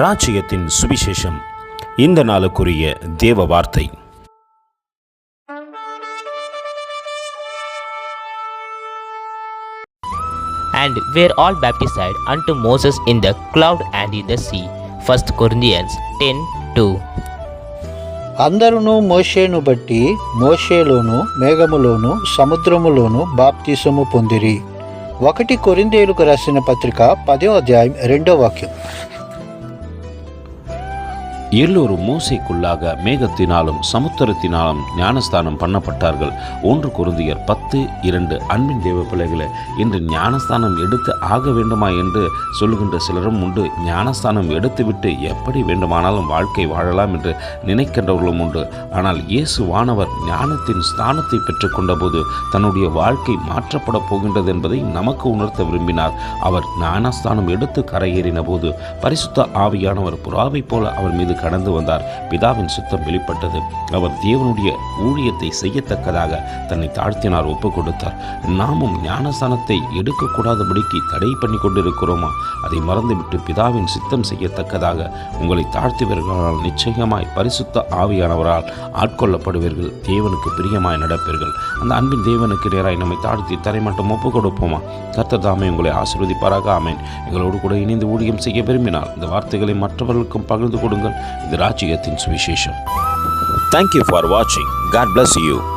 ராஜ்யத்தின் சுவிசேஷம் இந்த நாளுக்குரிய தேவ வார்த்தை and were all baptized unto Moses in the cloud and in the sea. 1 Corinthians 10 2. అందరును మోషేను బట్టి మోషేలోను మేఘములోను సముద్రములోను బాప్తిసము పొందిరి ఒకటి కొరిందేలుకు రాసిన పత్రిక పదో అధ్యాయం రెండో వాక్యం எல்லோரும் மோசைக்குள்ளாக மேகத்தினாலும் சமுத்திரத்தினாலும் ஞானஸ்தானம் பண்ணப்பட்டார்கள். ஒன்று குருந்தியர் பத்து இரண்டு அன்பின் தேவ பிள்ளைகளை இன்று ஞானஸ்தானம் எடுத்து ஆக வேண்டுமா என்று சொல்லுகின்ற சிலரும் உண்டு. ஞானஸ்தானம் எடுத்துவிட்டு எப்படி வேண்டுமானாலும் வாழ்க்கை வாழலாம் என்று நினைக்கின்றவர்களும் உண்டு. ஆனால் இயேசு வானவர் ஞானத்தின் ஸ்தானத்தை பெற்றுக்கொண்டபோது தன்னுடைய வாழ்க்கை மாற்றப்பட போகின்றது என்பதை நமக்கு உணர்த்த விரும்பினார். அவர் ஞானஸ்தானம் எடுத்து கரையேறின போது பரிசுத்த ஆவியானவர் புறாவை போல அவர் மீது கடந்து வந்தார். பிதாவின் சுத்தம் வெளிப்பட்டது. அவர் தேவனுடைய ஊழியத்தை செய்யத்தக்கதாக தன்னை தாழ்த்தினார் ஒப்புக் கொடுத்தார் நாமும் ஞானஸ்தானத்தை எடுக்கக்கூடாதபடிக்கு தடை பண்ணி கொண்டிருக்கிறோமா? அதை மறந்துவிட்டு பிதாவின் சித்தம் செய்யத்தக்கதாக உங்களை தாழ்த்துவீர்களால் நிச்சயமாய் பரிசுத்த ஆவியானவரால் ஆட்கொள்ளப்படுவீர்கள். தேவனுக்கு பிரியமாய் நடப்பீர்கள். அந்த அன்பின் தேவனுக்கு நேராய் நம்மை தாழ்த்தி தரை மட்டும் ஒப்புக் கொடுப்போமா கர்த்தர் தாமே உங்களை ஆசீர்வதிப்பாராக. ஆமேன். எங்களோடு கூட இணைந்து ஊழியம் செய்ய விரும்பினால் இந்த வார்த்தைகளை மற்றவர்களுக்கும் பகிர்ந்து கொடுங்கள். இது ராஜ்யத்தின் சுவிசேஷம். தேங்க்யூ ஃபார் வாட்சிங் காட் பிளஸ் யூ